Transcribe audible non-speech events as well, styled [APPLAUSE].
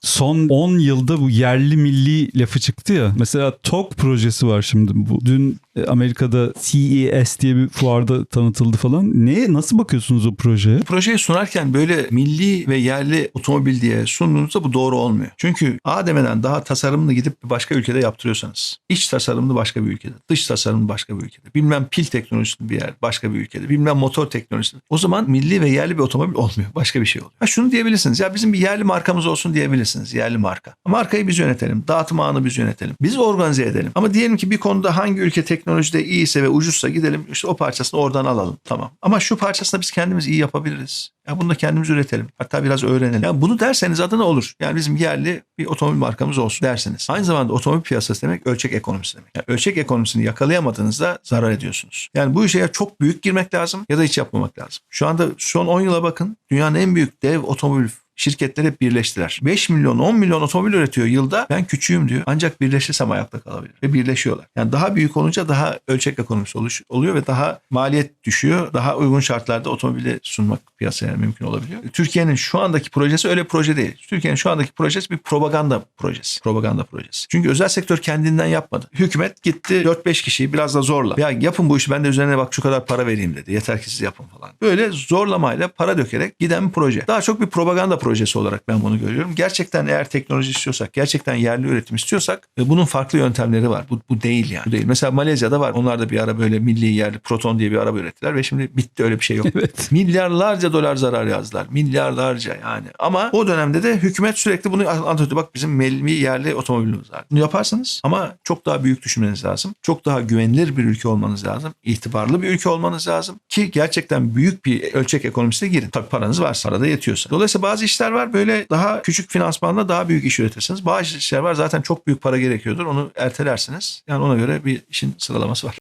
son 10 yılda bu yerli milli lafı çıktı ya. Mesela TOG projesi var şimdi. Bu dün Amerika'da CES diye bir fuarda tanıtıldı falan. Ne nasıl bakıyorsunuz o projeye? Projeyi sunarken böyle milli ve yerli otomobil diye sunduğunuzda bu doğru olmuyor. Çünkü A demeden daha tasarımını gidip başka ülkede yaptırıyorsanız, iç tasarımını başka bir ülkede, dış tasarımını başka bir ülkede, bilmem pil teknolojisini bir yer, başka bir ülkede, bilmem motor teknolojisini. O zaman milli ve yerli bir otomobil olmuyor. Başka bir şey oluyor. Ha şunu diyebilirsiniz. Ya bizim bir yerli markamız olsun diyebilirsiniz. Yerli marka. Markayı biz yönetelim. Dağıtım ağını biz yönetelim. Biz organize edelim. Ama diyelim ki bir konuda hangi ülke teknolojide iyiyse ve ucuzsa gidelim işte o parçasını oradan alalım. Tamam. Ama şu parçasını biz kendimiz iyi yapabiliriz. Ya bunu da kendimiz üretelim. Hatta biraz öğrenelim. Ya bunu derseniz adına olur. Yani bizim yerli bir otomobil markamız olsun dersiniz. Aynı zamanda otomobil piyasası demek ölçek ekonomisi demek. Yani ölçek ekonomisini yakalayamadığınızda zarar ediyorsunuz. Yani bu işe ya çok büyük girmek lazım ya da hiç yapmamak lazım. Şu anda son 10 yıla bakın. Dünyanın en büyük dev otomobil şirketler hep birleştiler. 5 milyon 10 milyon otomobil üretiyor yılda. Ben küçüğüm diyor. Ancak birleşirsem ayakta kalabilir. Ve birleşiyorlar. Yani daha büyük olunca daha ölçek ekonomisi oluş, oluyor ve daha maliyet düşüyor. Daha uygun şartlarda otomobili sunmak piyasaya mümkün olabiliyor. Türkiye'nin şu andaki projesi öyle proje değil. Türkiye'nin şu andaki projesi bir propaganda projesi. Propaganda projesi. Çünkü özel sektör kendinden yapmadı. Hükümet gitti 4-5 kişiyi biraz da zorla. Ya yapın bu işi ben de üzerine bak şu kadar para vereyim dedi. Yeter ki siz yapın falan. Böyle zorlamayla para dökerek giden bir proje. Daha çok bir propaganda projesi olarak ben bunu görüyorum. Gerçekten eğer teknoloji istiyorsak, gerçekten yerli üretim istiyorsak e, bunun farklı yöntemleri var. Bu, bu değil yani. Bu değil. Mesela Malezya'da var. Onlar da bir ara böyle milli yerli Proton diye bir araba ürettiler ve şimdi bitti öyle bir şey yok. [LAUGHS] Evet. Milyarlarca dolar zarar yazdılar. Milyarlarca yani. Ama o dönemde de hükümet sürekli bunu anlatıyordu. Bak bizim milli yerli otomobilimiz var. Bunu yaparsanız ama çok daha büyük düşünmeniz lazım. Çok daha güvenilir bir ülke olmanız lazım. İtibarlı bir ülke olmanız lazım. Ki gerçekten büyük bir ölçek ekonomisine girin. Tabii paranız varsa, parada yetiyorsa. Dolayısıyla bazı işler var böyle daha küçük finansmanla daha büyük iş üretirsiniz. Bazı işler var zaten çok büyük para gerekiyordur. Onu ertelersiniz. Yani ona göre bir işin sıralaması var.